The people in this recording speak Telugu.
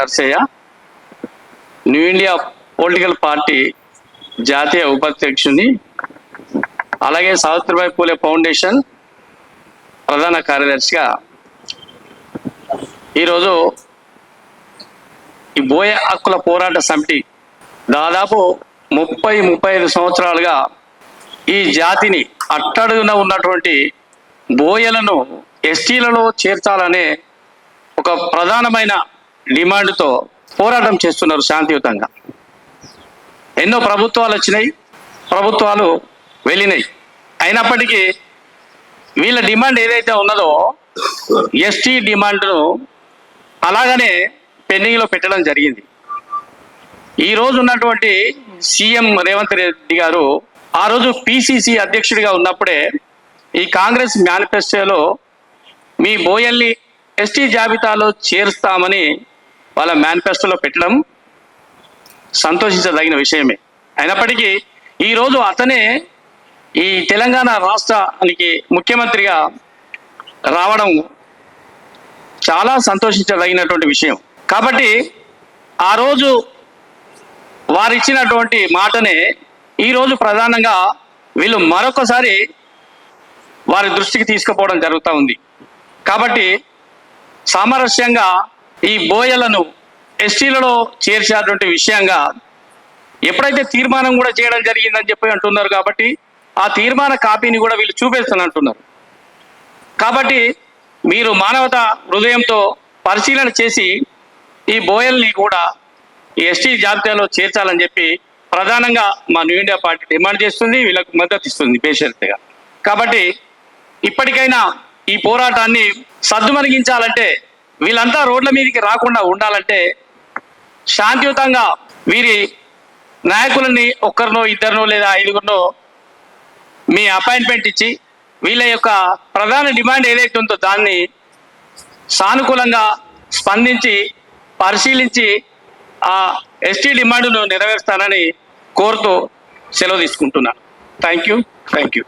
Narsaiah. New India political party జాతీయ ఉపాధ్యక్షుని. అలాగే సావిత్రిబాయి పూలే ఫౌండేషన్ ప్రధాన కార్యదర్శిగా. ఈరోజు ఈ బోయ హక్కుల పోరాట సమితి దాదాపు ముప్పై ముప్పై ఐదు సంవత్సరాలుగా ఈ జాతిని అట్టడుగున ఉన్నటువంటి బోయలను ఎస్టీలలో చేర్చాలనే ఒక ప్రధానమైన డిమాండ్తో పోరాటం చేస్తున్నారు శాంతియుతంగా. ఎన్నో ప్రభుత్వాలు వచ్చినాయి ప్రభుత్వాలు వెళ్ళినాయి. అయినప్పటికీ వీళ్ళ డిమాండ్ ఏదైతే ఉన్నదో ఎస్టీ డిమాండ్ను అలాగనే పెండింగ్లో పెట్టడం జరిగింది. ఈ రోజు ఉన్నటువంటి సీఎం రేవంత్ రెడ్డి గారు ఆ రోజు పిసిసి అధ్యక్షుడిగా ఉన్నప్పుడే ఈ కాంగ్రెస్ మేనిఫెస్టోలో మీ బోయల్ని ఎస్టీ జాబితాలో చేరుస్తామని వాళ్ళ మేనిఫెస్టోలో పెట్టడం సంతోషించదగిన విషయమే. అయినప్పటికీ ఈరోజు అతనే ఈ తెలంగాణ రాష్ట్రానికి ముఖ్యమంత్రిగా రావడం చాలా సంతోషించదగినటువంటి విషయం. కాబట్టి ఆ రోజు వారిచ్చినటువంటి మాటనే ఈరోజు ప్రధానంగా వీళ్ళు మరొకసారి వారి దృష్టికి తీసుకుపోవడం జరుగుతూ ఉంది. కాబట్టి సామరస్యంగా ఈ బోయలను ఎస్టీలలో చేర్చినటువంటి విషయంగా ఎప్పుడైతే తీర్మానం కూడా చేయడం జరిగిందని చెప్పి అంటున్నారు కాబట్టి ఆ తీర్మాన కాపీని కూడా వీళ్ళు చూపిస్తాను అంటున్నారు. కాబట్టి మీరు మానవత హృదయంతో పరిశీలన చేసి ఈ బోయల్ని కూడా ఈ ఎస్టీ జాబితాలో చేర్చాలని చెప్పి ప్రధానంగా మా న్యూ ఇండియా పార్టీ డిమాండ్ చేస్తుంది వీళ్ళకు మద్దతు ఇస్తుంది బేషరతుగా. కాబట్టి ఇప్పటికైనా ఈ పోరాటాన్ని సద్దుమణిగించాలంటే వీళ్ళంతా రోడ్ల మీదకి రాకుండా ఉండాలంటే శాంతియుతంగా వీరి నాయకులని ఒక్కరినో ఇద్దరినో లేదా ఐదుగురినో మీ అపాయింట్మెంట్ ఇచ్చి వీళ్ళ యొక్క ప్రధాన డిమాండ్ ఏదైతే ఉందో దాన్ని సానుకూలంగా స్పందించి పరిశీలించి ఆ ఎస్టీ డిమాండ్ను నెరవేరుస్తానని కోరుతూ సెలవు తీసుకుంటున్నాను. Thank you. Thank you.